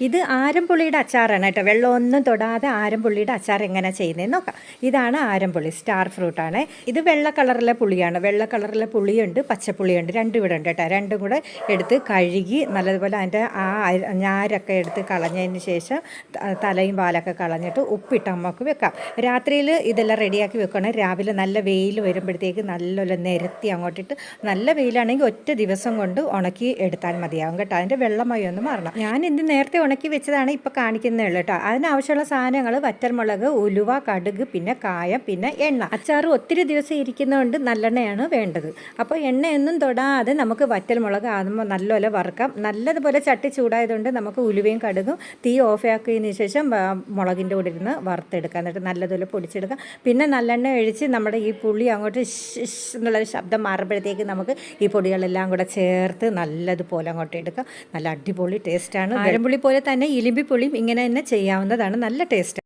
ഇത് ആരംപുള്ളിയുടെ അച്ചാറാണ് കേട്ടോ. വെള്ളമൊന്നും തൊടാതെ ആരംപുള്ളിയുടെ അച്ചാർ എങ്ങനെ ചെയ്യുന്നതെന്ന് നോക്കാം. ഇതാണ് ആരംപുള്ളി സ്റ്റാർ ഫ്രൂട്ടാണ് ഇത് വെള്ള കളറിലെ പുളിയാണ്. വെള്ള കളറിലെ പുളിയുണ്ട് പച്ചപ്പുളിയുണ്ട്. രണ്ടും ഇവിടെ ഉണ്ട് കേട്ടോ. രണ്ടും കൂടെ എടുത്ത് കഴുകി നല്ലതുപോലെ അതിന്റെ ആ ഞാരൊക്കെ എടുത്ത് കളഞ്ഞതിന് ശേഷം തലയും പാലൊക്കെ കളഞ്ഞിട്ട് ഉപ്പിട്ട് നമുക്ക് വെക്കാം. രാത്രിയിൽ ഇതെല്ലാം റെഡിയാക്കി വെക്കണം. രാവിലെ നല്ല വെയിൽ വരുമ്പോഴത്തേക്ക് നല്ലപോലെ നിരത്തി അങ്ങോട്ടിട്ട് നല്ല വെയിലാണെങ്കിൽ ഒറ്റ ദിവസം കൊണ്ട് ഉണക്കി എടുത്താൽ മതിയാവും കേട്ടോ. അതിന്റെ വെള്ളമായി ഒന്ന് മാറണം. ഞാൻ ഇന്ന് നേരത്തെ ഉണക്കി വെച്ചതാണ് ഇപ്പോൾ കാണിക്കുന്നേ ഉള്ളൂ കേട്ടോ. അതിനാവശ്യമുള്ള സാധനങ്ങൾ വറ്റൽമുളക് ഉലുവ കടുക് പിന്നെ കായം പിന്നെ എണ്ണ. അച്ചാർ ഒത്തിരി ദിവസം ഇരിക്കുന്നതുകൊണ്ട് നല്ലെണ്ണയാണ് വേണ്ടത്. അപ്പോൾ എണ്ണയൊന്നും തൊടാതെ നമുക്ക് വറ്റൽമുളക് ആകുമ്പോൾ നല്ലപോലെ വറുക്കാം. നല്ലതുപോലെ ചട്ടി ചൂടായതുകൊണ്ട് നമുക്ക് ഉലുവയും കടുകും തീ ഓഫ് ആക്കിയതിന് ശേഷം മുളകിന്റെ കൂടെ ഇരുന്ന് വറുത്തെടുക്കാം. എന്നിട്ട് നല്ലതുപോലെ പൊടിച്ചെടുക്കാം. പിന്നെ നല്ലെണ്ണ ഒഴിച്ച് നമ്മുടെ ഈ പുളി അങ്ങോട്ട് എന്നുള്ളൊരു ശബ്ദം മാറുമ്പോഴത്തേക്ക് നമുക്ക് ഈ പൊടികളെല്ലാം കൂടെ ചേർത്ത് നല്ലതുപോലെ അങ്ങോട്ട് എടുക്കാം. നല്ല അടിപൊളി ടേസ്റ്റാണ്. ആരമ്പുള്ളി പോലെ തന്നെ ഇലിമ്പിപ്പുളിയും ഇങ്ങനെ തന്നെ ചെയ്യാവുന്നതാണ്. നല്ല ടേസ്റ്റ്